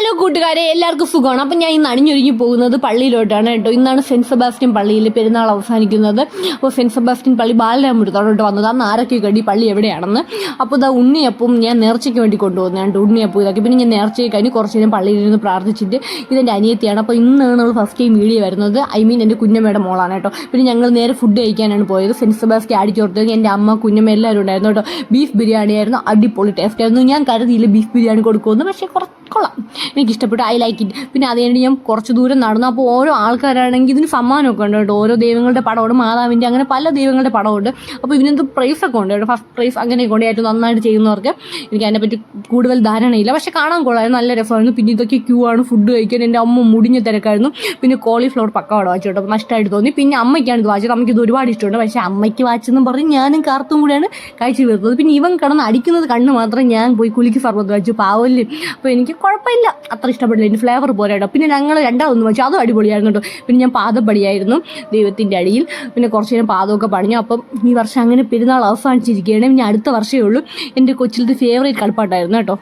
Hello കൂട്ടുകാരെ. എല്ലാവർക്കും സുഖമാണ്. അപ്പം ഞാൻ ഇന്ന് അണിഞ്ഞൊരുങ്ങി പോകുന്നത് പള്ളിയിലോട്ടാണ് കേട്ടോ. ഇന്നാണ് സെന്റ് സെബാസ്റ്റ്യൻ പള്ളിയിൽ പെരുന്നാൾ അവസാനിക്കുന്നത്. അപ്പോൾ സെന്റ് സെബാസ്റ്റ്യൻ പള്ളി ബാലരാമപുരത്താണ് കേട്ടോ വന്നത്. അന്ന് ആരൊക്കെ കടി പള്ളി എവിടെയാണെന്ന്. അപ്പോൾ ഇതാ ഉണ്ണിയപ്പം ഞാൻ നേർച്ചയ്ക്ക് വേണ്ടി കൊണ്ടുപോകുന്നതാണ് കേട്ടോ. ഉണ്ണിയപ്പം ഇതൊക്കെ. പിന്നെ ഞാൻ നേർച്ചയ്ക്ക് കഴിഞ്ഞ് കുറച്ച് നേരം പള്ളിയിലിരുന്ന് പ്രാർത്ഥിച്ചിട്ട് ഇതെന്റെ അനിയത്തിയാണ്. അപ്പോൾ ഇന്നാണ് നമ്മൾ ഫസ്റ്റ് ടൈം വീഡിയോ വരുന്നത്. ഐ മീൻ എന്റെ കുഞ്ഞമ്മയുടെ മോളാണ് കേട്ടോ. പിന്നെ ഞങ്ങൾ നേരെ ഫുഡ് കഴിക്കാനാണ് പോയത്. സെന്റ് സെബാസ്റ്റ്യൻ അടിച്ചോർത്തേക്ക് എന്റെ അമ്മ കുഞ്ഞമ്മ എല്ലാവരും ഉണ്ടായിരുന്നു കേട്ടോ. ബീഫ് ബിരിയാണി ആയിരുന്നു അടിപൊളി ടേസ്റ്റ് ആയിരുന്നു. ഞാൻ കരുതിയില്ല ബീഫ് ബിരിയാണി കൊടുക്കുമെന്ന്. പക്ഷേ കുറച്ച് കൊള്ളാം. എനിക്ക് ഇഷ്ടപ്പെട്ടു ഐ ലൈക്ക് ഇറ്റ് പിന്നെ അത് കഴിഞ്ഞ് ഞാൻ കുറച്ച് ദൂരം നടന്നു. അപ്പോൾ ഓരോ ആൾക്കാരാണെങ്കിൽ ഇതിന് സമ്മാനമൊക്കെ ഉണ്ട് കേട്ടോ. ഓരോ ദൈവങ്ങളുടെ പടമുണ്ട്. മാതാവിന്റെ അങ്ങനെ പല ദൈവങ്ങളുടെ പടമുണ്ട്. അപ്പോൾ ഇതിനെന്ത് പ്രൈസൊക്കെ ഉണ്ട് കേട്ടോ. ഫസ്റ്റ് പ്രൈസ് അങ്ങനെ ഉണ്ട്. ഏറ്റവും നന്നായിട്ട് ചെയ്യുന്നവർക്ക്. എനിക്ക് അതിനെപ്പറ്റി കൂടുതൽ ധാരണയില്ല. പക്ഷേ കാണാൻ കൊള്ളായിരുന്നു. നല്ല രസമായിരുന്നു. പിന്നെ ഇതൊക്കെ ക്യൂ ആണ്. ഫുഡ് കഴിക്കാൻ എന്റെ അമ്മ മുടിഞ്ഞ തിരക്കായിരുന്നു. പിന്നെ കോളിഫ്ലവർ പക്കവട വായിച്ചു കേട്ടോ. അപ്പോൾ നഷ്ടമായിട്ട് തോന്നി. പിന്നെ അമ്മയ്ക്കാണ് ഇത് വായിച്ചത്. അമ്മയ്ക്ക് ഇത് ഒരുപാട് ഇഷ്ടമുണ്ട്. പക്ഷേ അമ്മയ്ക്ക് വാച്ചെന്നും പറഞ്ഞ് ഞാനും കാർത്തും കൂടെയാണ് കഴിച്ചു തീർത്തത് പിന്നെ ഇവൻ കിടന്ന് അടിക്കുന്നത് കണ്ണ് മാത്രം ഞാൻ പോയി കുലുക്കി സർവത്ത് വായിച്ചു. പാവല്ലേ. അപ്പോൾ എനിക്ക് കുഴപ്പമില്ല. അത്ര ഇഷ്ടപ്പെടില്ല. ഇതിന്റെ ഫ്ലേവർ പോലെ പിന്നെ ഞങ്ങൾ രണ്ടാമതൊന്നും വെച്ചു അതും അടിപൊളിയായിരുന്നു കേട്ടോ. പിന്നെ ഞാൻ പാദം പടിയായിരുന്നു ദൈവത്തിന്റെ അടിയിൽ. പിന്നെ കുറച്ച് നേരം പാദമൊക്കെ പണിഞ്ഞു. അപ്പം ഈ വർഷം അങ്ങനെ പെരുന്നാൾ അവസാനിച്ചിരിക്കുകയാണ്. ഇനി അടുത്ത വർഷമേ ഉള്ളൂ. എന്റെ കൊച്ചിലത്തെ ഫേവറേറ്റ് കളിപ്പാട്ടായിരുന്നു കേട്ടോ.